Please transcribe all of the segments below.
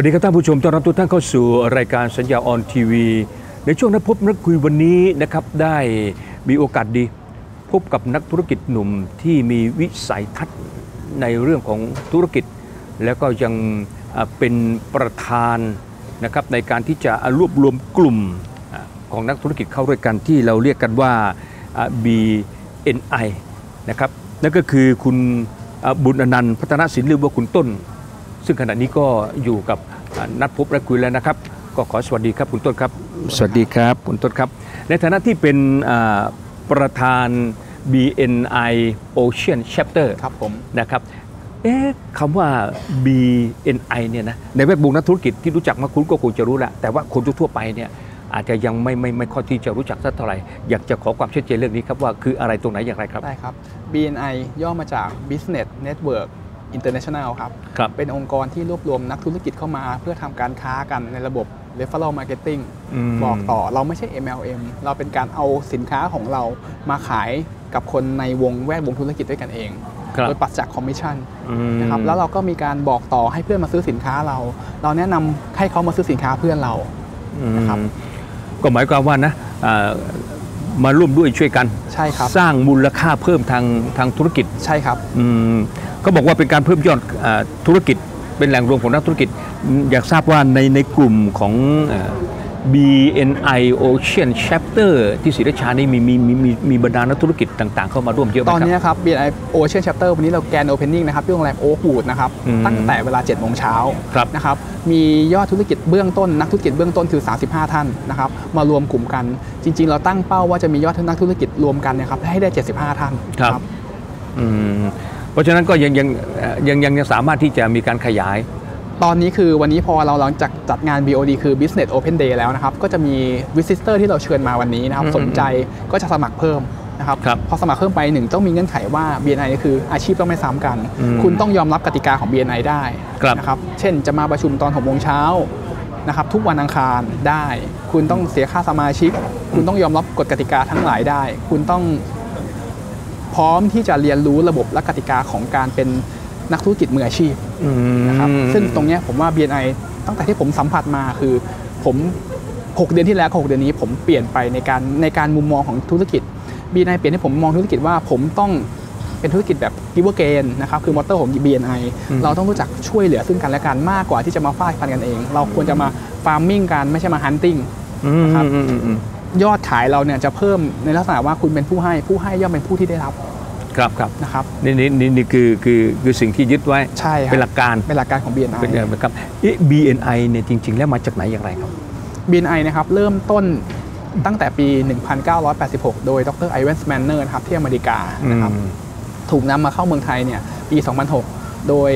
สวัสดีครับท่านผู้ชมต้อนรับทุกท่านเข้าสู่รายการสัญญาออนทีวี ในช่วงนัดพบนักคุยวันนี้นะครับได้มีโอกาสดี พบกับนักธุรกิจหนุ่มที่มีวิสัยทัศน์ในเรื่องของธุรกิจ แล้วก็ยังเป็นประธานนะครับในการที่จะรวบรวมกลุ่มของนักธุรกิจเข้าด้วยกันที่เราเรียกกันว่าอ่า BNI นะครับนั่นก็คือคุณบุญอนันต์พัฒนศิลป์หรือว่าคุณต้น ซึ่งขณะนี้ก็อยู่กับอ่านัดพบและคุยแล้วนะครับ ก็ขอสวัสดีครับคุณต้นครับ สวัสดีครับคุณต้นครับ ในฐานะที่เป็นอ่าประธาน BNI Ocean Chapter ครับผมนะครับเอ๊ะคำว่า BNI เนี่ยนะในแวดวงนักธุรกิจที่รู้จักมาคุณก็คงจะรู้แหละแต่ว่าคนทั่วๆไปเนี่ยอาจจะยังไม่ไม่ไม่ค่อยที่จะรู้จักสักเท่าไหร่ อยากจะขอความชัดเจนเรื่องนี้ครับว่าคืออะไรตรงไหนอย่างไรครับ ได้ครับ BNI ย่อมาจาก Business Network International ครับครับเป็นองค์กรที่รวบรวมนักธุรกิจเข้ามา เพื่อทำการค้ากันในระบบ Referral Marketing มบอกต่อเราไม่ใช่ MLM เราเป็นการเอาสินค้าของเรามาขายกับคนในวงแวดวงธุรกิจด้วยกันเองครับโดยปราศจากคอมมิชชั่นอืมนะครับแล้วเราก็มีการบอกต่อให้เพื่อนมาซื้อสินค้าเรา เราแนะนำให้เขามาซื้อสินค้าเพื่อนเรานะครับอืมก็หมายความว่านะอ่า มาร่วมด้วยช่วยกัน ใช่ครับ สร้างมูลค่าเพิ่มทางทางธุรกิจใช่ครับอืมเขาบอกว่าเป็นการเพิ่มยอดอาธุรกิจ เป็นแหล่งรวมของนักธุรกิจอืมอยากทราบว่าในในกลุ่มของเอ่อ BNI Ocean Chapter ที่ศรีราชานี่มีมีมีมีมีบรรดานักธุรกิจต่างๆ เข้ามาร่วมเยอะไหมตอนครับนี้ครับ BNI Ocean Chapter วันนี้เราแกนโอเพนนิ่งนะครับที่โรงแรมโอ๊กวูดนะครับ อืมตั้งแต่เวลา7โมงเช้าครับ นะครับ มียอดธุรกิจเบื้องต้น นักธุรกิจเบื้องต้นคือ 35 ท่านนะครับ มารวมกลุ่มกัน จริง ๆ เราตั้งเป้าว่าจะมียอดนักธุรกิจรวมกันเนะครับให้ได้ 75 ท่าน ครับอืมเพราะฉะนั้นก็ยังยังเอ่อยังยังยังสามารถที่จะมีการขยาย ตอนนี้คือวันนี้พอเราหลังจากจัดงาน BOD คือ Business Open Day แล้วนะครับ ก็จะมี Visitor ที่เราเชิญมาวันนี้นะครับอืมสนใจก็จะสมัครเพิ่มนะครับครับพอสมัครเพิ่มไปหนึ่งต้องมีเงื่อนไขว่า BNI คืออาชีพต้องไม่ซ้ำกันอืมคุณต้องยอมรับกติกาของ BNI ได้ครับนะครับ เช่นจะมาประชุมตอน6โมงเช้านะครับทุกวันอังคารได้ คุณต้องเสียค่าสมาชิก คุณต้องยอมรับกฎกติกาทั้งหลายได้ คุณต้องพร้อมที่จะเรียนรู้ระบบและกติกาของการเป็น นักธุรกิจมืออาชีพอืมนะครับซึ่งตรงเนี้ยผมว่า BNI ตั้งแต่ที่ผมสัมผัสมาคือ ผม 6 เดือนที่แล้วกับ6เดือนนี้ ผมเปลี่ยนไปในการในการมุมมองของธุรกิจ BNI เปลี่ยนให้ผมมองธุรกิจว่าผมต้องเป็นธุรกิจแบบ giver gain นะครับคือมอเตอร์ของ BNI อืมเราต้องรู้จักช่วยเหลือซึ่งกันและกันมากกว่าที่จะมาฟาดฟันกันเอง เราควรจะมา farming กันไม่ใช่มา hunting อืมนะครับอืมอืมอืมยอดขายเราเนี่ยจะเพิ่มในลักษณะว่าคุณเป็นผู้ให้ผู้ให้ย่อมเป็นผู้ที่ได้รับ ครับครับนะครับนี่นี่นี่นี่คือคือคือสิ่งที่ยึดไว้ใช่ครับเป็นหลักการเป็นหลักการของ BNI เป็นอย่างไรครับเอ๊ะ BNI เนี่ยจริง ๆ แล้วมาจากไหนอย่างไรครับ BNI นะครับเริ่มต้นตั้งแต่ปี 1986 โดยดรไอเวนส์แมนเนอร์นะครับที่อเมริกานะครับถูกนำมาเข้าเมืองไทยเนี่ยปี 2006 โดย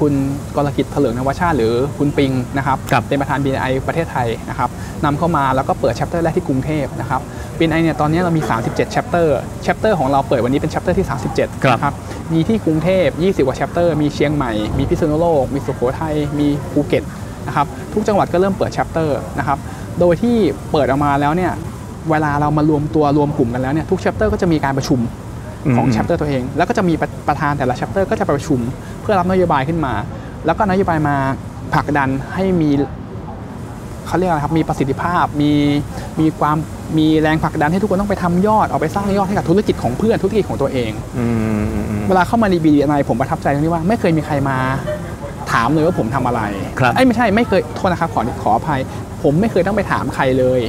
คุณกรกิจเถลิงนวชาติหรือคุณปิงนะครับครับเป็นประธาน BNI ประเทศไทยนะครับนำเข้ามาแล้วก็เปิด chapter แรกที่กรุงเทพนะครับ BNI เนี่ยตอนนี้เรามี 37 chapter chapter ของเราเปิดวันนี้เป็น chapter ที่ 37ครับนะครับมีที่กรุงเทพ 20 กว่า chapter มีเชียงใหม่ มีพิษณุโลก มีสุโขทัย มีภูเก็ตนะครับทุกจังหวัดก็เริ่มเปิด chapter นะครับโดยที่เปิดออกมาแล้วเนี่ยเวลาเรามารวมตัวรวมกลุ่มกันแล้วเนี่ยทุก chapter ก็จะมีการประชุมของอืม chapter ตัวเอง แล้วก็จะมีประประธานแต่ละ chapter ก็จะไปประชุม เพื่อรับนโยบายขึ้นมา แล้วก็นโยบายมาผลักดันให้มีเขาเรียกอะไรครับมีประสิทธิภาพมีมีความมีแรงผลักดันให้ทุกคนต้องไปทำยอดออกไปสร้างยอดให้กับธุรกิจของเพื่อนธุรกิจของตัวเองอืมอืมอืมเวลาเข้ามาใน BDNI ผมประทับใจตรงที่ว่าไม่เคยมีใครมาถามเลยว่าผมทำอะไรครับไอ้ยไม่ใช่ไม่เคยโทษนะครับขอขออภัย ผมไม่เคยต้องไปถามใครเลย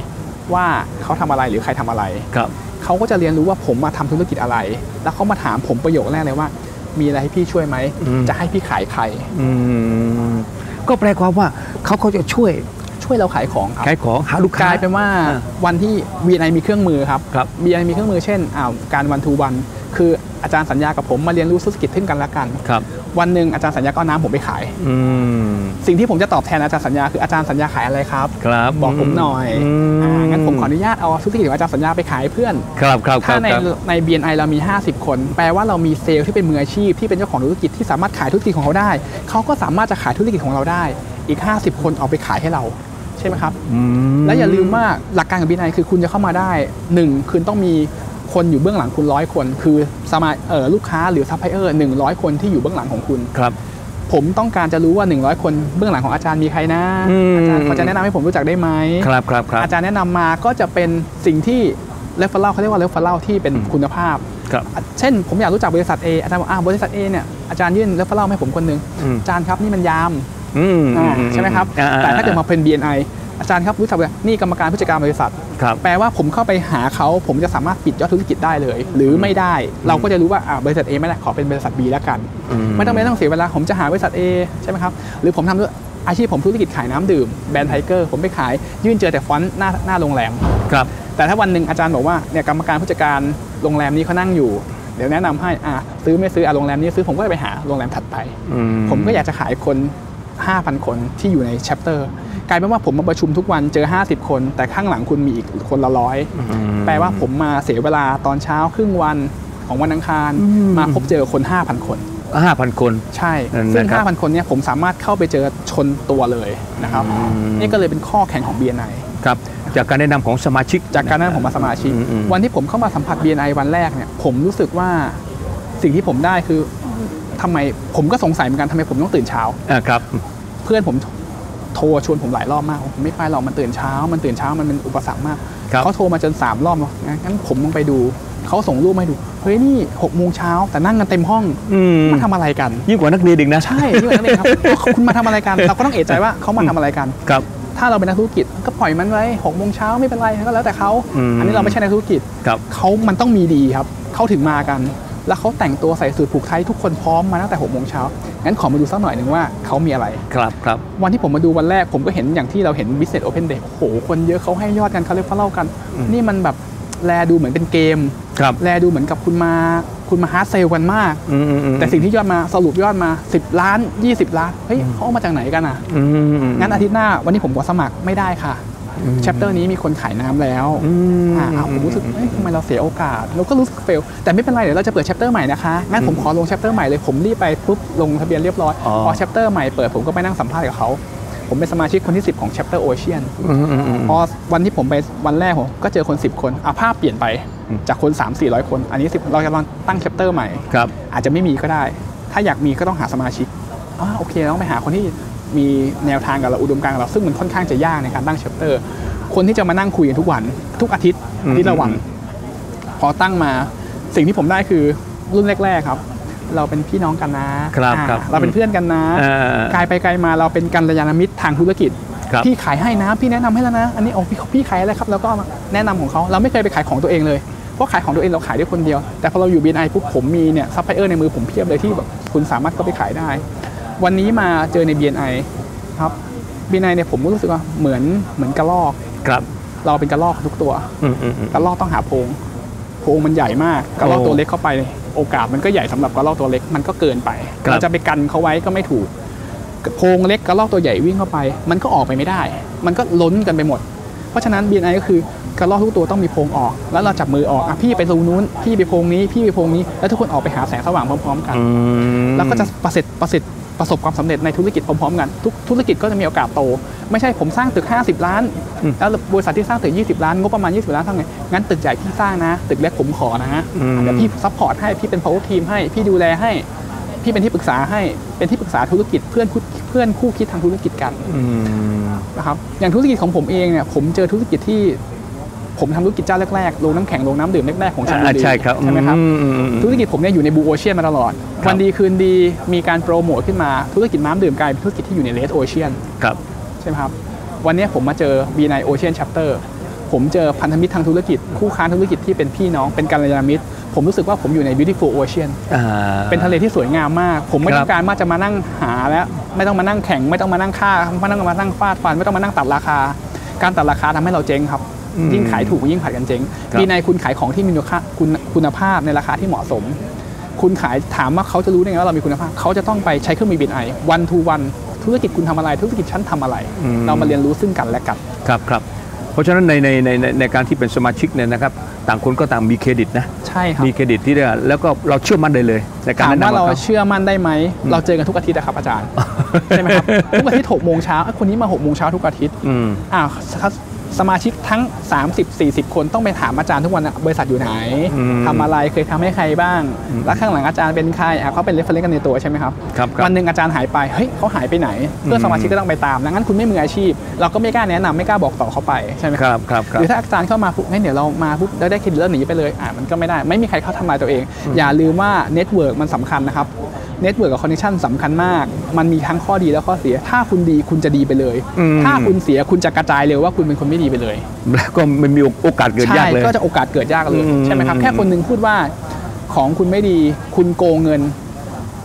ว่าเขาทำอะไรหรือใครทำอะไรครับเขาก็จะเรียนรู้ว่าผมมาทำธุรกิจอะไร แล้วเขามาถามผมประโยคแรกเลยว่า มีอะไรให้พี่ช่วยไหมอืมจะให้พี่ขายใครอืมก็แปลความว่าเขาเขาจะช่วยช่วยเราขายของครับขายของหาลูกกค้าลายเป็นว่าอ่าวันที่ BNI มีเครื่องมือครับครับ BNI มีเครื่องมือเช่นอ้าวการวันทูวัน คืออาจารย์สัญญากับผมมาเรียนรู้ธุรกิจขึ้นกันและกันครับ วันหนึ่งอาจารย์สัญญาก็เอาน้ำผมไปขายอืมสิ่งที่ผมจะตอบแทนอาจารย์สัญญาคืออาจารย์สัญญาขายอะไรครับครับบอกผมหน่อยมอ่างั้นผมขออนุญาตเอาธุรกิจของอาจารย์สัญญาไปขายให้เพื่อนครับครับคถ้ารับในครับใน BNI เรามี 50 คน แปลว่าเรามีเซลล์ที่เป็นมืออาชีพที่เป็นเจ้าของธุรกิจที่สามารถขายธุรกิจของเขาได้ เขาก็สามารถจะขายธุรกิจของเราได้อีก 50 คนเอาไปขายให้เราใช่ไหมครับอืมและอย่าลืมว่าหลักการของ BNI คือคุณจะเข้ามาได้หนึ่งคือต้องมี คนอยู่เบื้องหลังคุณร้อยคน คือสมาเออลูกค้าหรือซัพพลายเออร์หนึ่งร้อยคนที่อยู่เบื้องหลังของคุณครับ ผมต้องการจะรู้ว่า 100 คนเบื้องหลังของอาจารย์มีใครนะอืมอาจารย์พอจะแนะนำให้ผมรู้จักได้ไหมครับครับครับอาจารย์แนะนำมาก็จะเป็นสิ่งที่เรฟเฟอร์เขาเรียกว่าเรฟเฟอร์ที่เป็นอืมคุณภาพครับเช่น ผมอยากรู้จักบริษัท A อาจารย์บอกอ่าบริษัท A เนี่ยอาจารย์ยื่นเรฟเฟอร์ให้ผมคนหนึ่งอืมอาจารย์ครับนี่มันยามอืมอ่าใช่ไหมครับอ่แต่ถ้าเกิดมาเป็น BNI อาจารย์ครับรู้จักไหมนี่กรรมการผู้จัดการบริษัทครับแปลว่าผมเข้าไปหาเขาผมจะสามารถปิดยอดธุรกิจได้เลย หรือไม่ได้เราก็จะรู้ว่าอ่าบริษัท A ไม่ได้ขอเป็นบริษัท B แล้วกันอืมไม่ต้องไม่ต้องเสียเวลาผมจะหาบริษัท A ใช่ไหมครับหรือผมทำด้วยอาชีพผมธุรกิจขายน้ำดื่มแบรนด์ไทเกอร์ผมไปขายยื่นเจอแต่ฟอนต์หน้าหน้าโรงแรมครับแต่ถ้าวันหนึ่งอาจารย์บอกว่าเนี่ยกรรมการผู้จัดการโรงแรมนี้เขานั่งอยู่เดี๋ยวแนะนำให้อะซื้อไม่ซื้ออะโรงแรมนี้ซื้อผมก็ไปหาโรงแรมถัดไปอืผมก็อยากจะขายคน 5,000 คนที่อยู่ในแชปเตอร์ กลายเป็นว่าผมมาประชุมทุกวันเจอ 50 คน แต่ข้างหลังคุณมีอีกคนละร้อยอืมแปลว่าผมมาเสียเวลาตอนเช้าครึ่งวันของวันอังคารอืมมาพบเจอคน 5,000 คนห้าพันคนใช่นั่นซึ่งนะครับ5,000 คนเนี้ผมสามารถเข้าไปเจอชนตัวเลยนะครับอืมนี่ก็เลยเป็นข้อแข่งของ BNI ครับจากการแนะนำของสมาชิก จากการนั้นผมมาสมาชิกอืมอืมวันที่ผมเข้ามาสัมผัส BNI วันแรกเนี่ยผมรู้สึกว่าสิ่งที่ผมได้คือทำไมผมก็สงสัยเหมือนกันทำไมผมต้องตื่นเช้าอ่าครับ เพื่อนผม โทรชวนผมหลายรอบมากผมไม่ไปหรอกมันตื่นเช้า มันตื่นเช้ามันเป็นอุปสรรคมากครับเขาโทรมาจนสามรอบแล้วงั้นผมลงไปดูเขาส่งรูปมาให้ดูเฮ้ยนี่หกโมงเช้าแต่นั่งกันเต็มห้องอืมมาทำอะไรกัน ยิ่งกว่านักเรียนอีกนะใช่นี่นั่นเองครับคุณมาทำอะไรกันเราก็ต้องเอะใจว่าเขามาทำอะไรกันครับถ้าเราเป็นนักธุรกิจก็ปล่อยมันไว้หกโมงเช้าไม่เป็นไรก็แล้วแต่เขาอืมอันนี้เราไม่ใช่นักธุรกิจครับเขามันต้องมีดีครับเขาถึงมากัน แล้วเขาแต่งตัวใส่สูทผูกไทยทุกคนพร้อมมาตั้งแต่หกโมงเช้า งั้นขอมาดูสักหน่อยหนึ่งว่าเขามีอะไรครับครับวันที่ผมมาดูวันแรกผมก็เห็นอย่างที่เราเห็น Business Open Day โอ้โห คนเยอะเขาให้ยอดกันเขาเรียกเขาเล่ากันอืมนี่มันแบบแลดูเหมือนเป็นเกมครับแลดูเหมือนกับคุณมาคุณมาฮาร์ดเซลกันมากอืมอืมอืมแต่สิ่งที่ยอดมาสรุปยอดมา 10 ล้าน 20 ล้าน เฮ้ยเขาเอามาจากไหนกันอะอืมงั้นอาทิตย์หน้าวันนี้ผมขอสมัครไม่ได้ค่ะอืม แชปเตอร์นี้มีคนขายน้ำแล้วอืมอ่าอ้าวผมรู้สึกเอ้ยทำไมเราเสียโอกาส เราก็รู้สึกเฟล แต่ไม่เป็นไรเดี๋ยวเราจะเปิดแชปเตอร์ใหม่นะคะงั้นผมขอลงแชปเตอร์ใหม่เลยผมรีบไปปุ๊บลงทะเบียนเรียบร้อยอ๋อพอแชปเตอร์ใหม่เปิดผมก็ไปนั่งสัมภาษณ์กับเขาผมเป็นสมาชิกคนที่ 10 ของ Chapter Ocean อืมอืมอืมพอวันที่ผมไปวันแรกผมก็เจอคน 10 คนอะภาพเปลี่ยนไปอืมจากคน 3 4 0 0 คน อันนี้ 10 เรากำลังตั้ง Chapter ใหม่ครับอาจจะไม่มีก็ได้ ถ้าอยากมีก็ต้องหาสมาชิกอ่าโอเคเราต้องไปหาคนที่ มีแนวทางกับเราอุดมการณ์กับเราซึ่งมันค่อนข้างจะยากในการตั้ง Chapter คนที่จะมานั่งคุยกันทุกวัน ทุกอาทิตย์อืมอาทิตย์ละวันพอตั้งมาสิ่งที่ผมได้คือรุ่นแรก ๆครับ เราเป็นพี่น้องกันนะครับอ่าครับเราเป็นเพื่อนกันนะอ่ากลายไปไกลมาเราเป็นกัลยาณมิตรทางธุรกิจครับพี่ขายให้นะพี่แนะนำให้แล้วนะ อันนี้โอ้พี่พี่ขายอะไรครับแล้วก็แนะนำของเขาเราไม่เคยไปขายของตัวเองเลยเพราะขายของตัวเองเราขายได้คนเดียว แต่พอเราอยู่ BNI ปุ๊บผมมีเนี่ยซัพพลายเออร์ในมือผมเพียบเลยที่แบบคุณสามารถก็ไปขายได้ วันนี้มาเจอใน BNI ครับ BNI เนี่ยผมก็รู้สึกว่าเหมือนเหมือนกระรอกครับ เราเป็นกระรอกทุกตัวอืมอืมอืมกระรอกต้องหาโพรงโพรงมันใหญ่มากกระรอกโอ้ตัวเล็กเข้าไป โอกาสมันก็ใหญ่สำหรับกระรอกตัวเล็กมันก็เกินไปครับเราจะไปกันเขาไว้ก็ไม่ถูกโพรงเล็กกระรอกตัวใหญ่วิ่งเข้าไป มันก็ออกไปไม่ได้ มันก็ล้นกันไปหมด เพราะฉะนั้น BNI ก็คือกระรอกทุกตัวต้องมีโพรงออก แล้วเราจับมือออกอะพี่ไปตรงนู้น พี่ไปโพรงนี้ พี่ไปโพรงนี้ แล้วทุกคนออกไปหาแสงสว่างพร้อม ๆ กันอืมแล้วก็จะประสิทธิ์ประสิทธิ์ ประสบความสำเร็จในธุรกิจพร้อมๆกันทุกธุรกิจก็จะมีโอกาสโต ไม่ใช่ผมสร้างตึก 50 ล้านอืมแล้วบริษัทที่สร้างตึก 20 ล้านงบประมาณ 20 ล้านทำไงงั้นตึกใหญ่พี่สร้างนะ ตึกเล็กผมขอนะเดี๋ยวพี่ซัพพอร์ตให้พี่เป็น power team ให้พี่ดูแลให้พี่เป็นที่ปรึกษาให้เป็นที่ปรึกษาธุรกิจเพื่อนคู่เพื่อนคู่คิดทางธุรกิจกันอืมนะครับอย่างธุรกิจของผมเองเนี่ยผมเจอธุรกิจที่ ผมทำธุรกิจเจ้าแรกๆโรงน้ำแข็งโรงน้ำดื่มแรกๆของชลบุอ่ารีใช่ครับใช่ไหมครับอือืมธุรกิจผมเนี่ยอยู่ในบูโอเชียนมาตลอดครับวันดีคืนดีมีการโปรโมทขึ้นมาธุรกิจน้ำดื่มกลายเป็นธุรกิจที่อยู่ในเลดโอเชียนครับใช่ไหมครับวันนี้ผมมาเจอ B9 Ocean Chapter ผมเจอพันธมิตรทางธุรกิจ คู่ค้าธุรกิจที่เป็นพี่น้องเป็นกัลยาณมิตร ผมรู้สึกว่าผมอยู่ใน Beautiful Ocean อ่าเป็นทะเลที่สวยงามมาก ผมไม่ครับต้องการว่าจะมานั่งหาแล้ว ไม่ต้องมานั่งแข่ง ไม่ต้องมานั่งฆ่าไม่ต้องมานั่งฟาดฟัน ไม่ต้องมานั่งตัดราคา การตัดราคาทำให้เราเจ๊งครับอืม ยิ่งขายถูกยิ่งขายกันเจ๊งครับบีในคุณขายของที่มีคุณค่าคุณคุณภาพในราคาที่เหมาะสม คุณขายถามว่าเขาจะรู้ได้ไงว่าเรามีคุณภาพ เขาจะต้องไปใช้เครื่องมือบินไอวันทูวันธุรกิจคุณทำอะไร ธุรกิจฉันทำอะไรอืมเรามาเรียนรู้ซึ่งกันและกันครับครับเพราะฉะนั้นในในในในในการที่เป็นสมาชิกเนี่ยนะครับต่างคนก็ต่างมีเครดิตนะใช่ครับมีเครดิตที่ได้แล้วก็เราเชื่อมั่นได้เลยในการถามแนะนำว่าเราของเขาเชื่อมั่นได้ไหมเราเจอกันทุกอาทิตย์นะครับอาจารย์ใช่ไหมครับทุกอาทิตย์หกโมงเช้าอะคนนี้มาหกโมงเช้าทุกอาทิตย์อืมอ่าถ้า สมาชิกทั้ง 30-40 คนต้องไปถามอาจารย์ทุกวันนะบริษัทอยู่ไหนอืมทำอะไรเคยทำให้ใครบ้าง แล้วข้างหลังอาจารย์เป็นใครอะเขาเป็นเรฟเฟรนซ์กันในตัวใช่ไหมครับครับครับวันหนึ่งอาจารย์หายไปเฮ้ยเขาหายไปไหน เพื่อนสมาชิกก็ต้องไปตามดังนั้นคุณไม่มืออาชีพ เราก็ไม่กล้าแนะนำไม่กล้าบอกต่อเขาไปใช่ไหมครับครับคหรับรือถ้าอาจารย์เข้ามาปุ๊บงั้นเดี๋ยวเรามาปุ๊บแล้วได้เครดิตแล้วหนีไปเลยอะมันก็ไม่ได้ไม่มีใครเข้าทำลายตัวเอง อย่าลืมว่าเน็ตเวิร์กมันสำคัญนะครับเน็ตเวิร์กกับคอนเนคชั่นสำคัญมาก มันมีทั้งข้อดีและข้อเสีย ถ้าคุณดีคุณจะดีไปเลยอืมถ้าคุณเสียคุณจะกระจายเลยว่าคุณเป็นคนไม่ดีไปเลยแล้วก็มันมีโอกาสเกิดยากเลยก็จะโอกาสเกิดยากเลยอืมใช่ไหมครับแค่คนหนึงพูดว่าของคุณไม่ดีคุณโกงเงิน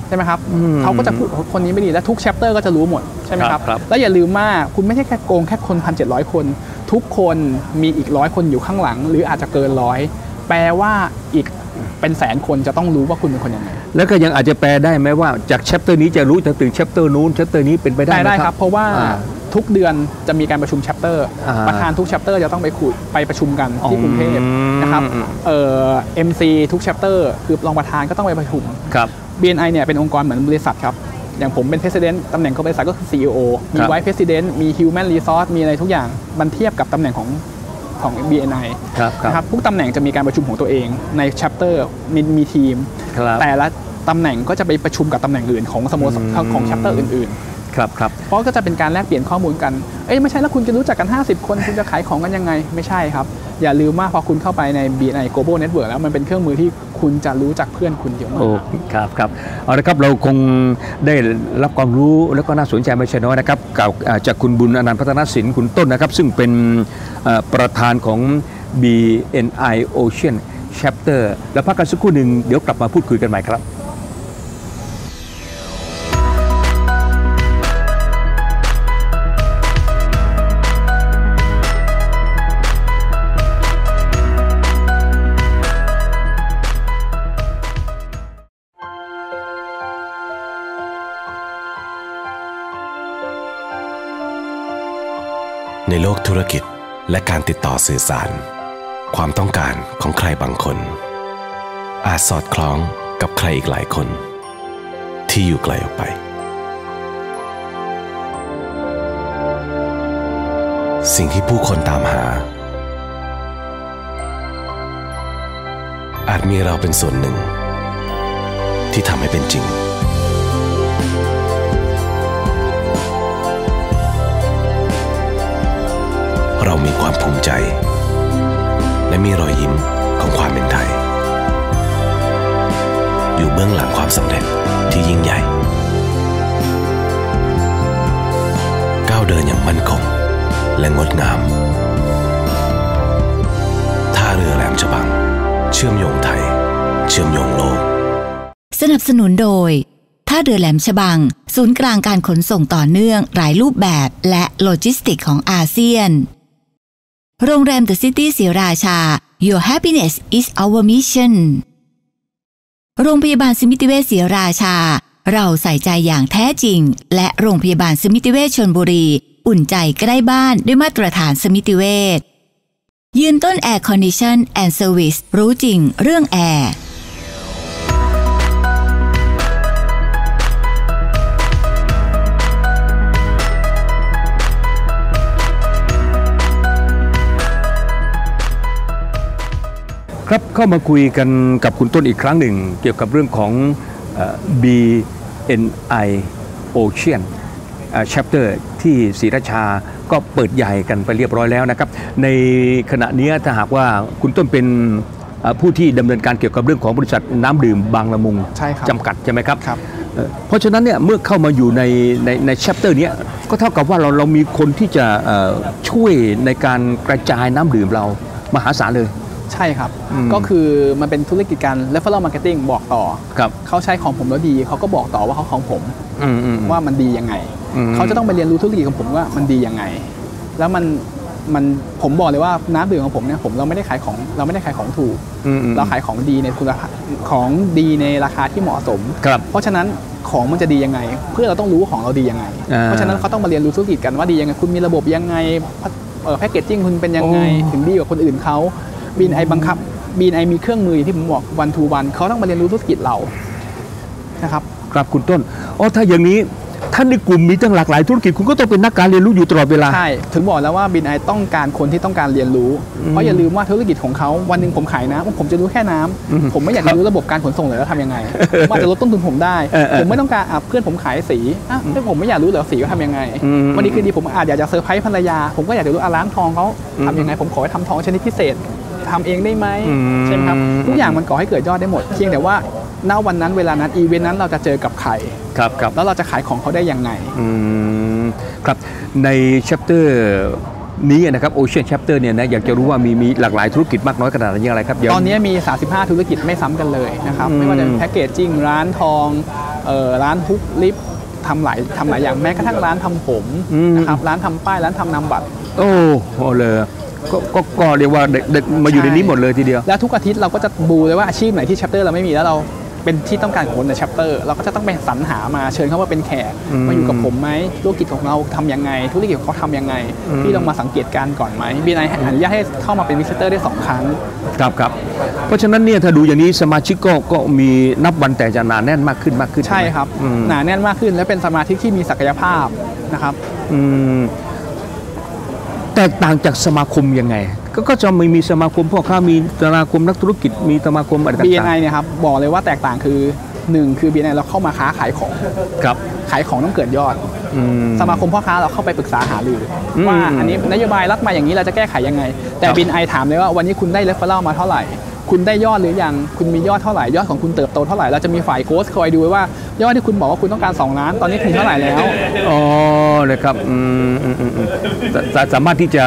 ใช่ไหมครับอืมเขาก็จะพูดคนนี้ไม่ดีและทุกแชปเตอร์ก็จะรู้หมดใช่ไหมครับครับแล้วอย่าลืมว่าคุณไม่ใช่แค่โกงแค่คนพันเจ็ดร้อยคน ทุกคนมีอีกร้อยคนอยู่ข้างหลัง หรืออาจจะเกินร้อยแปลว่าอีก เป็นแสนคนจะต้องรู้ว่าคุณเป็นคนยังไง แล้วก็ยังอาจจะแปลได้ไหมว่าจากแชปเตอร์นี้จะรู้ถึงแชปเตอร์นู้นแชปเตอร์นี้เป็นไปได้ได้ไหมได้คครัรับบเพราะว่าอ่าทุกเดือนจะมีการประชุมแชปเตอร์อ่าประธานทุกแชปเตอร์จะต้องไปคุยไปประชุมกันที่กรุงเทพอืมนะครับเอ่อ MC ทุกแชปเตอร์คือรองประธานก็ต้องไปประชุมครับ BNI เนี่ยเป็นองค์กรเหมือนบริษัทครับอย่างผมเป็น President ตำแหน่งของบริษัทก็คือ CEO มีครับ Vice President มี Human Resource มีอะไรทุกอย่าง มันเทียบกับตำแหน่งของ ของ BNI ครับครับนะครับทุกตำแหน่งจะมีการประชุมของตัวเองใน chapter มีมีทีมครับแต่ละตำแหน่งก็จะไปประชุมกับตำแหน่งอื่นของสโมสรอืมของ chapter อื่นครับครับๆเพราะก็จะเป็นการแลกเปลี่ยนข้อมูลกัน เอ้ยไม่ใช่แล้วคุณจะรู้จักกัน 50 คนคุณจะขายของกันยังไงไม่ใช่ครับ อย่าลืมว่าพอคุณเข้าไปใน BNI Global Network แล้วมันเป็นเครื่องมือที่คุณจะรู้จักเพื่อนคุณเยอะมากครับครับเอาละครับเราคงได้รับความรู้แล้วก็น่าสนใจไม่ใช่น้อยนะครับก่าอ่าจากคุณบุญอนันต์พัฒนศิลป์คุณต้นนะครับ ซึ่งเป็นประธานของ BNI Ocean Chapter แล้วพักกันสักครู่หนึ่งเดี๋ยวกลับมาพูดคุยกันใหม่ครับ ในโลกธุรกิจและการติดต่อสื่อสาร ความต้องการของใครบางคน อาจสอดคล้องกับใครอีกหลายคน ที่อยู่ไกลออกไป สิ่งที่ผู้คนตามหา อาจมีเราเป็นส่วนหนึ่ง ที่ทำให้เป็นจริง มีความภูมิใจ และมีรอยยิ้มของความเป็นไทย อยู่เบื้องหลังความสำเร็จที่ยิ่งใหญ่ ก้าวเดินอย่างมั่นคงและงดงาม ท่าเรือแหลมฉบัง เชื่อมโยงไทย เชื่อมโยงโลก สนับสนุนโดยท่าเรือแหลมฉบัง ศูนย์กลางการขนส่งต่อเนื่องหลายรูปแบบและโลจิสติกของอาเซียน โรงแรม The City ศรีราชา Your happiness is our mission โรงพยาบาลสมิติเวชศรีราชา เราใส่ใจอย่างแท้จริง และโรงพยาบาลสมิติเวชชนบุรี อุ่นใจใกล้บ้านด้วยมาตรฐานสมิติเวชยืนต้นแอร์คอนดิชันแอนด์เซอร์วิสรู้จริงเรื่องแอร์ ครับเข้ามาคุยกันกับคุณต้นอีกครั้งหนึ่ง เกี่ยวกับเรื่องของเอ่อ BNI Ocean เอ่อ Chapter ที่ศรีราชาก็เปิดใหญ่กันไปเรียบร้อยแล้วนะครับ ในขณะนี้ถ้าหากว่าคุณต้นเป็นเอ่อผู้ที่ดำเนินการเกี่ยวกับเรื่องของบริษัทน้ำดื่มบางละมุงใช่ครับจำกัดใช่ไหมครับครับเอ่อเพราะฉะนั้นเนี่ยเมื่อเข้ามาอยู่ในในใน chapter เนี้ยก็เท่ากับว่าเราเรามีคนที่จะเอ่อช่วยในการกระจายน้ำดื่มเรามหาศาลเลย ใช่ครับอืมก็คือมันเป็นธุรกิจการ referral marketing บอกต่อครับเขาใช้ของผมแล้วดีเขาก็บอกต่อว่าเขาของผมอืมอืมว่ามันดียังไงอืมเขาจะต้องไปเรียนรู้ธุรกิจของผมว่ามันดียังไง แล้วมันมันผมบอกเลยว่าน้ำดื่มของผมเนี่ยผมเราไม่ได้ขายของเราไม่ได้ขายของถูกอืมอืมเราขายของดีในคุณภาพของดีในราคาที่เหมาะสมครับเพราะฉะนั้นของมันจะดียังไง เพื่อเราต้องรู้ว่าของเราดียังไงอ่าเพราะฉะนั้นเขาต้องมาเรียนรู้ธุรกิจกันว่าดียังไง คุณมีระบบยังไงเอ่อแพคเกจจิ้งคุณเป็นยังไงโอ้ถึงดีกว่าคนอื่นเขา บีนไอบังคับบีนไอมีเครื่องมืออย่างที่ผมบอกวันทูวันเขาต้องมาเรียนรู้ธุรกิจเรานะครับครับคุณต้นอ๋อถ้าอย่างนี้ท่านในกลุ่มมีตั้งหลากหลายธุรกิจคุณก็ต้องเป็นนักการเรียนรู้อยู่ตลอดเวลาใช่ถึงบอกแล้วว่าบินไอต้องการคนที่ต้องการเรียนรู้ เพราะอย่าลืมว่าธุรกิจของเขาวันหนึ่งผมขายน้ำผมจะรู้แค่น้ำผมไม่อยากจะรู้ระบบการขนส่งเลยแล้วทำยังไงผมอาจจะลดต้นทุนผมได้เออเออผมไม่ต้องการอะเพื่อนผมขายสีอะเพื่อนผมไม่อยากรู้เหรอสีเขาทำยังไงอืมวันนี้คือดีผมอาจอยากจะเซอร์ไพรส์ภรรยา ผมก็อยากจะรู้อะร้านทองเขาทำยังไงผมขอให้ทำทองชนิดพิเศษ ทำเองได้ไหมอืมใช่ไหมครับทุกอย่างมันก่อให้เกิดยอดได้หมดเพียงแต่ว่าณวันนั้นเวลานั้นอีเวนต์นั้นเราจะเจอกับใครครับครับแล้วเราจะขายของเขาได้ยังไงอืมครับใน chapter นี้นะครับโอเชียน chapter เนี่ยนะอยากจะรู้ว่ามีมีหลากหลายธุรกิจมากน้อยขนาดไหนอย่างไรครับเดี๋ยวตอนนี้มี 35 ธุรกิจไม่ซ้ำกันเลยนะครับอืมไม่ว่าจะเป็นแพ็กเกจจิ้งร้านทองเอ่อร้านฮุกลิฟต์ทำหลายทำหลายอย่างแม้กระทั่งร้านทำผมนะครับร้านทำป้ายร้านทำนามบัตรโอ้โหเลย ก็ก็ก็เรียกว่าเด็กเด็กมาอยู่ในนี้หมดเลยทีเดียว แล้วทุกอาทิตย์เราก็จะบูเลยว่าอาชีพไหนที่แชปเตอร์เราไม่มีแล้วเราเป็นที่ต้องการของคนในแชปเตอร์เราก็จะต้องไปสรรหามาเชิญเขามาเป็นแขกอืมมาอยู่กับผมไหมธุรกิจของเราทำยังไง ธุรกิจของเขาทำยังไง อืม พี่ลองมาสังเกตการณ์ก่อนไหมบีไออนุญาตให้เข้ามาเป็นวิสเตอร์ได้สองครั้ง ครับครับเพราะฉะนั้นเนี่ยถ้าดูอย่างนี้สมาชิกก็ก็มีนับวันแต่จะหนาแน่นมากขึ้นมากขึ้นใช่ครับอืมหนาแน่นมากขึ้นและเป็นสมาชิกที่มีศักยภาพนะครับ อืม แตกต่างจากสมาคมยังไง ก็ก็จะไม่มีสมาคมพ่อค้ามีสมาคมนักธุรกิจมีสมาคมอะไรต่าง BNI เนี่ยครับบอกเลยว่าแตกต่างคือ1คือ BNI เราเข้ามาค้าขายของๆครับขายของต้องเกิดยอดอืมสมาคมพ่อค้าเราเข้าไปปรึกษาหารืออมว่าอันนี้นโยบายรัฐมาอย่างนี้เราจะแก้ไขยังไง แต่ครับ BNI ถามเลยว่าวันนี้คุณได้เรฟเฟอรัลมาเท่าไหร่ คุณได้ยอดหรือยัง คุณมียอดเท่าไหร่ ยอดของคุณเติบโตเท่าไหร่ เราจะมีฝ่ายโค้ชคอยดูว่า ยอดที่คุณบอกว่าคุณต้องการ 2 ล้าน ตอนนี้ถึงเท่าไหร่แล้ว อ๋อเลยครับอืมอืมอืมอืมสสสามารถที่จะ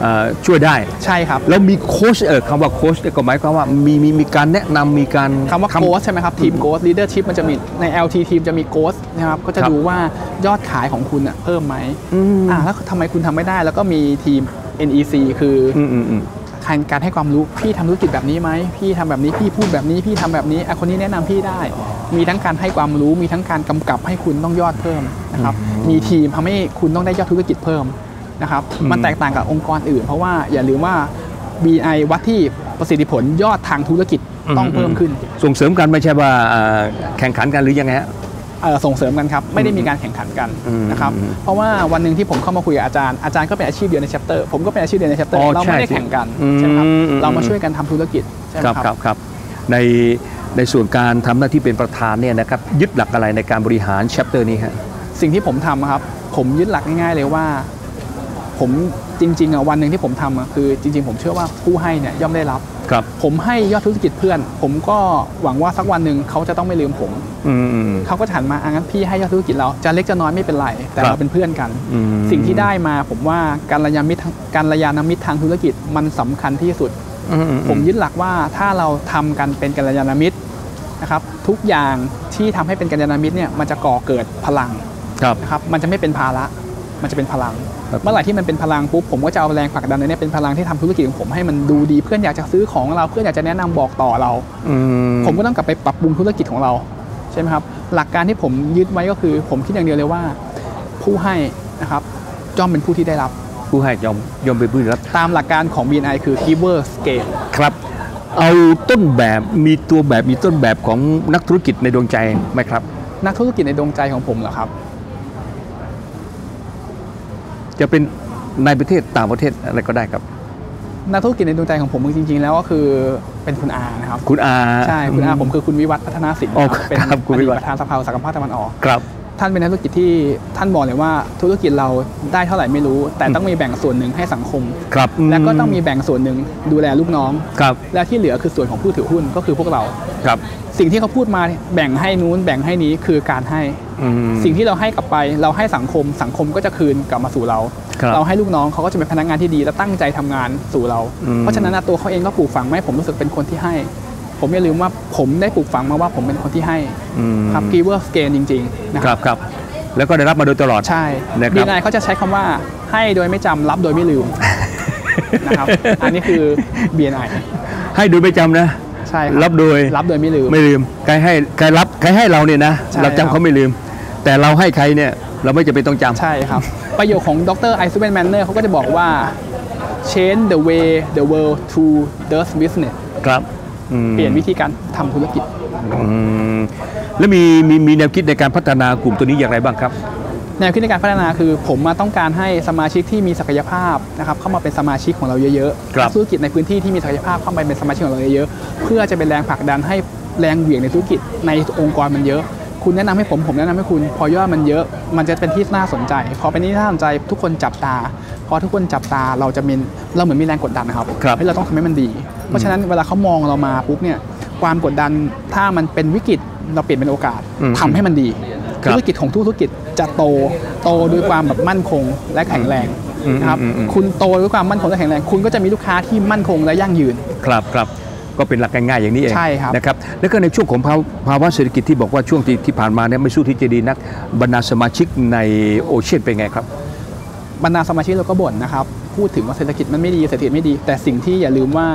เอ่อช่วยได้ ใช่ครับ แล้วมีโค้ชเออคำว่าโค้ชเนี่ยก็หมายความว่ามีมีมีการแนะนำมีการคำว่าโค้ชใช่ไหมครับ ทีมโค้ชลีดเดอร์ชิพมันจะมีใน LT ทีมจะมีโค้ชนะครับ ก็จะครับดูว่ายอดขายของคุณอะเพิ่มไหมอืมอ่าแล้วทำไมคุณทำไม่ได้ แล้วก็มีทีม NEC คืออ อืมอืมอืมการการให้ความรู้พี่ทำธุรกิจแบบนี้ไหมพี่ทำแบบนี้พี่พูดแบบนี้พี่ทำแบบนี้อะคนนี้แนะนำพี่ได้ มีทั้งการให้ความรู้มีทั้งการกำกับให้คุณต้องยอดเพิ่มนะครับมีทีมทำให้คุณต้องได้ยอดธุรกิจเพิ่มนะครับมันแตกต่างกับองค์กรอื่น เพราะว่าอย่าลืมว่า BI วัดที่ประสิทธิผลยอดทางธุรกิจต้องเพิ่มขึ้น ส่งเสริมกันไม่ใช่ว่าเอ่อแข่งขันกันหรือยังไงฮะเอ่อ ส่งเสริมกันครับไม่ได้มีการแข่งขันกันอืมนะครับอืมเพราะว่าวันหนึ่งที่ผมเข้ามาคุยกับอาจารย์อาจารย์ก็เป็นอาชีพเดียวในแชปเตอร์ผมก็เป็นอาชีพเดียวในแชปเตอร์อ๋อเราไม่ได้ใช่สิแข่งกันอืมใช่ไหมครับอืมเรามาช่วยกันทำธุรกิจใช่ไหมครับครับครับครับในในส่วนการทำหน้าที่เป็นประธานเนี่ยนะครับยึดหลักอะไรในการบริหาร chapter นี้ฮะสิ่งที่ผมทำครับผมยึดหลักง่ายๆเลยว่า ผมจริงๆอะวันหนึ่งที่ผมทำอะคือจริง ๆ ผมเชื่อว่าผู้ให้เนี่ยย่อมได้รับ ครับผมให้ยอดธุรกิจเพื่อน ผมก็หวังว่าสักวันหนึ่งเขาจะต้องไม่ลืมผมอืมอืมเขาก็จะหันมาอะงั้นพี่ให้ยอดธุรกิจเราจะเล็กจะน้อยไม่เป็นไร แต่ครับเราเป็นเพื่อนกันอืมสิ่งที่ได้มาผมว่าการระยามิตรทางการระยานมิตรทางธุรกิจมันสำคัญที่สุดอือืผมยึดหลักว่าถ้าเราทำกันเป็นกัลยาณมิตรนะครับทุกอย่างที่ทำให้เป็นกัลยาณมิตรเนี่ยมันจะก่อเกิดพลังครับนะครับมันจะไม่เป็นภาระมันจะเป็นพลังครับ เมื่อไหร่ที่มันเป็นพลังปุ๊บผมก็จะเอาแรงผลักดันในเนี้เป็นพลังที่ทำธุรกิจของผมให้มันดูดีเพื่อนอยากจะซื้อของเราเพื่อนอยากจะแนะนำบอกต่อเราอืมผมก็ต้องกลับไปปรับปรุงธุรกิจของเราใช่ไหมครับหลักการที่ผมยึดไว้ก็คือ ผมคิดอย่างเดียวเลยว่า ผู้ให้นะครับย่อมเป็นผู้ที่ได้รับ ผู้ให้ยอมยอมไปพื้นรับ ตามหลักการของ BNI คือ giver scale ครับเอาต้นแบบมีตัวแบบมีต้นแบบของนักธุรกิจในดวงใจไหมครับ นักธุรกิจในดวงใจของผมเหรอครับ จะเป็นในประเทศต่างประเทศอะไรก็ได้ครับ นักธุรกิจในดวงใจของผมจริงๆ แล้วก็คือเป็นคุณอานะครับ คุณอาใช่คุณอาผมคือคุณวิวัฒน์พัฒนาสินอ๋อครับเป็นครับคุณอวิดีตวัฒน์ประธานสภาอุตสาหกรรมภาคตะวันออกครับท่านเป็นนักธุรกิจที่ท่านบอกเลยว่าธุรกิจเราได้เท่าไหร่ไม่รู้ แต่ต้องมีแบ่งส่วนหนึ่งให้สังคมครับและก็ต้องมีแบ่งส่วนหนึ่งดูแลลูกน้องครับและที่เหลือคือส่วนของผู้ถือหุ้นก็คือพวกเราครับ สิ่งที่เขาพูดมาแบ่งให้นู้นแบ่งให้นี้คือการให้อืมสิ่งที่เราให้กลับไป เราให้สังคมสังคมก็จะคืนกลับมาสู่เราครับเราให้ลูกน้องเขาก็จะเป็นพนักงานที่ดี และตั้งใจทำงานสู่เราอืมเพราะฉะนั้นนะตัวเขาเองก็ปลูกฝังมาให้ผมรู้สึกเป็นคนที่ให้ ผมอย่าลืมว่าผมได้ปลูกฝังมาว่าผมเป็นคนที่ให้อืมครับ giver scale จริงๆนะคครัรับบครับแล้วก็ได้รับมาโดยตลอดใช่นะครับบีนายเขาจะใช้คำว่าให้โดยไม่จำรับโดยไม่ลืมนะครับอันนี้คือ BNI ให้โดยไม่จำนะ ใช่ครับโดยรับโดยไม่ลืมไม่ลืมใครให้ใครรับใครให้เราเนี่ยนะใช่เราครัจำบเขาไม่ลืม แต่เราให้ใครเนี่ยเราไม่จะเป็นต้องจำใช่ครับ ประโยคของดรไอซ์เวนแมนเนอร์เขาก็จะบอกว่า change the way the world to does business ครับอืมเปลี่ยนวิธีการทำธุรกิจอืมและมีมีมีแนวคิดในการพัฒนากลุ่มตัวนี้อย่างไรบ้างครับ แนวคิดในการพัฒนาคือผมมาต้องการให้สมาชิกที่มีศักยภาพนะครับเข้ามาเป็นสมาชิกของเราเยอะครับนักธุรกิจในพื้นที่ที่มีศักยภาพเข้ามาเป็นสมาชิกของเราเยอะๆเพื่อจะเป็นแรงผลักดันให้แรงเหวี่ยงในธุรกิจในองค์กรมันเยอะ คุณแนะนำให้ผมผมแนะนำให้คุณพอยอดมันเยอะ มันจะเป็นที่น่าสนใจ พอเป็นที่น่าสนใจทุกคนจับตาพอทุกคนจับตาเราจะมีเราเหมือนมีแรงกดดันนะครับครับให้เราต้องทำให้มันดี เพราะฉะนั้นเวลาเขามองเรามาปุ๊บเนี่ยความกดดันถ้ามันเป็นวิกฤตเราเปลี่ยนเป็นโอกาสอืมทำให้มันดีครับธุรกิจของทุกธุรกิจ จะโตโตด้วยความแบบมั่นคงและแข็งแรงอืมนะครับอืมอืมคุณโตด้วยความมั่นคงและแข็งแรง คุณก็จะมีลูกค้าที่มั่นคงและยั่งยืน ครับครับก็เป็นหลักง่ายๆอย่างนี้เองใช่ครับนะครับแล้วก็ในช่วงของภาวภาวะเศรษฐกิจที่บอกว่าช่วงที่ที่ผ่านมาเนี่ยไม่สู้ที่จะดีนักบรรดาสมาชิกในโอเชียนเป็นไงครับบรรดาสมาชิกเราก็บ่นนะครับ พูดถึงว่าเศรษฐกิจมันไม่ดีเศรษฐกิจไม่ดี แต่สิ่งที่อย่าลืมว่า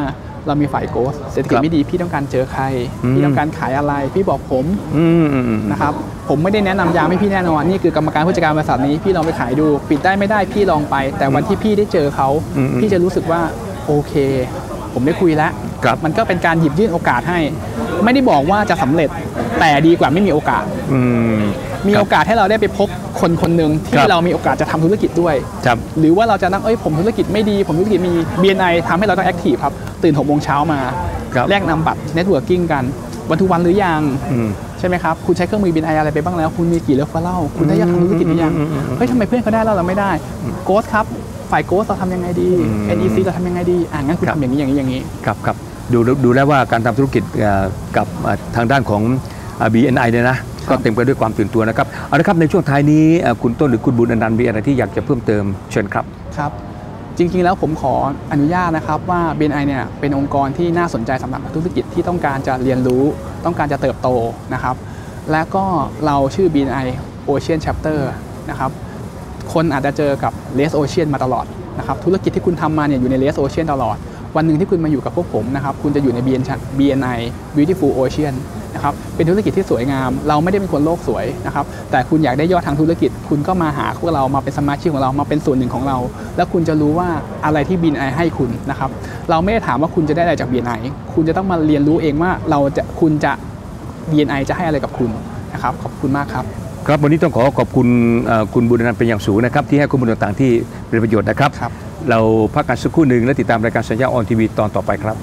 เรามีฝ่ายโกสเศรษฐกิจครับไม่ดีพี่ต้องการเจอใครอืมพี่ต้องการขายอะไร พี่บอกผมอืมอืมอืมนะครับผมไม่ได้แนะนำยาให้พี่แน่นอนนี่คือกรรมการผู้จัดการบริษัทนี้พี่ลองไปขายดู ปิดได้ไม่ได้พี่ลองไป แต่วันที่พี่ได้เจอเขาอืมอืมพี่จะรู้สึกว่าโอเค ผมได้คุยแล้วครับมันก็เป็นการหยิบยื่นโอกาสให้ ไม่ได้บอกว่าจะสำเร็จแต่ดีกว่าไม่มีโอกาสอื มมีโอกาสให้เราได้ไปพบคนคนหนึ่งคที่รับเรามีโอกาสจะทำธุรกิจด้วยครับหรือว่าเราจะนั่งเอ้ยผมธุรกิจไม่ดี ผมธุรกิจมี BNI ทำให้เราต้องแอคทีฟครับ ตื่น6โมงเช้ามาครับแลกนำบัตรเน็ตเวิร์กิ่งกัน วันทุกวันหรือยังอืมใช่ไหมครับ คุณใช้เครื่องมือ BNI อะไรไปบ้างแล้ว คุณมีกี่เลิฟเล่าคุณได้ยอดทำธุรกิจหรือยังอืมอืมอืมเฮ้ยทำไมเพื่อนเขาได้แล้วเราไม่ได้โกสครับฝ่ายโกสเราทำยังไงดีอืม NEC เราทำยังไงดีอ่างั้นคุณครับทำอย่างนี้อย่างนี้อย่างนี้ครับครับดูดูแล้วว่าการทำธุรกิจเอ่อกับเอ่อทางด้านของอ่า BNI เนี่ยนะ ก็เต็มไปด้วยความตื่นตัวนะครับเอาละครับในช่วงท้ายนี้คุณต้นหรือคุณบุญอนันต์มีอะไรที่อยากจะเพิ่มเติมเชิญครับครับ จริงๆ แล้วผมขออนุญาตนะครับว่า BNI เนี่ยเป็นองค์กรที่น่าสนใจสำหรับนักธุรกิจที่ต้องการจะเรียนรู้ ต้องการจะเติบโตนะครับ และก็เราชื่อ BNI Ocean Chapter นะครับคนอาจจะเจอกับ Less Ocean มาตลอดนะครับธุรกิจที่คุณทำมาเนี่ยอยู่ใน Less Ocean ตลอดวันหนึ่งที่คุณมาอยู่กับพวกผมนะครับ คุณจะอยู่ใน BNI Beautiful Ocean นะครับเป็นธุรกิจที่สวยงาม เราไม่ได้เป็นคนโลกสวยนะครับแต่คุณอยากได้ยอดทางธุรกิจ คุณก็มาหาพวกเรามาเป็นสมาชิกของเรามาเป็นส่วนหนึ่งของเรา แล้วคุณจะรู้ว่าอะไรที่ BNI ให้คุณนะครับเราไม่ได้ถามว่าคุณจะได้อะไรจาก BNI คุณจะต้องมาเรียนรู้เองว่าเราจะคุณจะ BNI จะให้อะไรกับคุณนะครับขอบคุณมากครับครับวันนี้ต้องขอขอบคุณเอ่อคุณบุญอนันต์เป็นอย่างสูงนะครับที่ให้ข้อมูลต่างๆที่เป็นประโยชน์นะครับครับเราพักกันสักครู่หนึ่งและติดตามรายการสัญญาออนทีวีตอนต่อไปครับ